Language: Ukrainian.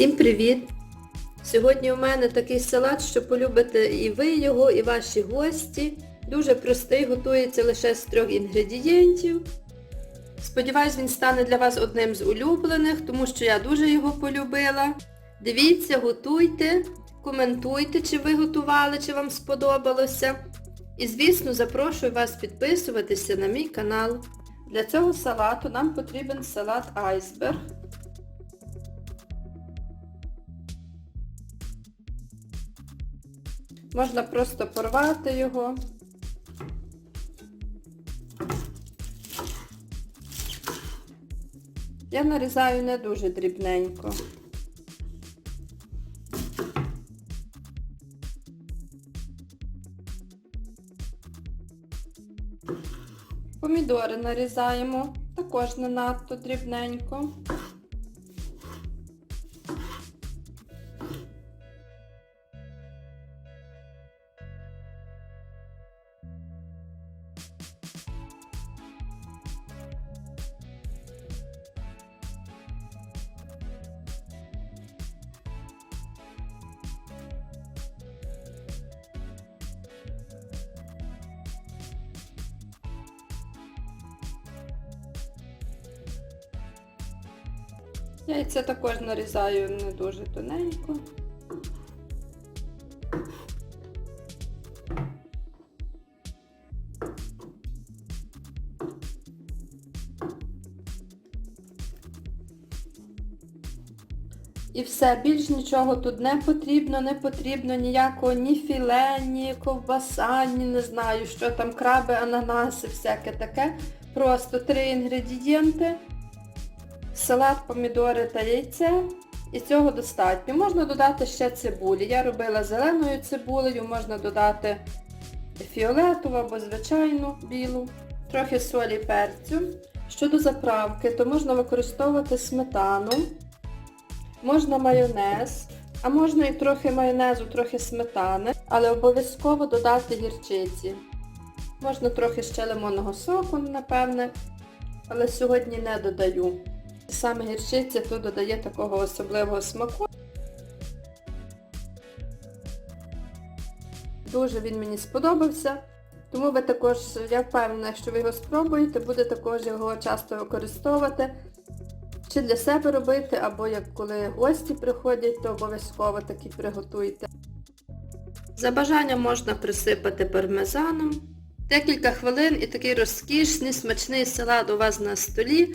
Всім привіт! Сьогодні у мене такий салат, що полюбите і ви його, і ваші гості. Дуже простий, готується лише з трьох інгредієнтів. Сподіваюсь, він стане для вас одним з улюблених, тому що я дуже його полюбила. Дивіться, готуйте, коментуйте, чи ви готували, чи вам сподобалося. І, звісно, запрошую вас підписуватися на мій канал. Для цього салату нам потрібен салат айсберг. Можна просто порвати його. Я нарізаю не дуже дрібненько. Помідори нарізаємо, також не надто дрібненько. Яйця також нарізаю не дуже тоненько. І все, більш нічого тут не потрібно, не потрібно ніякого ні філе, ні ковбаса, ні не знаю, що там, краби, ананаси, всяке таке. Просто три інгредієнти салат, помідори та яйце. І цього достатньо. Можна додати ще цибулі. Я робила зеленою цибулею, можна додати фіолетову або звичайну білу, трохи солі і перцю. Щодо заправки, то можна використовувати сметану, можна майонез, а можна і трохи майонезу, трохи сметани, але обов'язково додати гірчиці. Можна трохи ще лимонного соку, напевне, але сьогодні не додаю. Саме гірчиця тут додає такого особливого смаку. Дуже він мені сподобався. Тому ви також, я впевнена, якщо ви його спробуєте, буде також його часто використовувати. Чи для себе робити, або як коли гості приходять, то обов'язково такі приготуйте. За бажанням можна присипати пармезаном. Декілька хвилин і такий розкішний, смачний салат у вас на столі.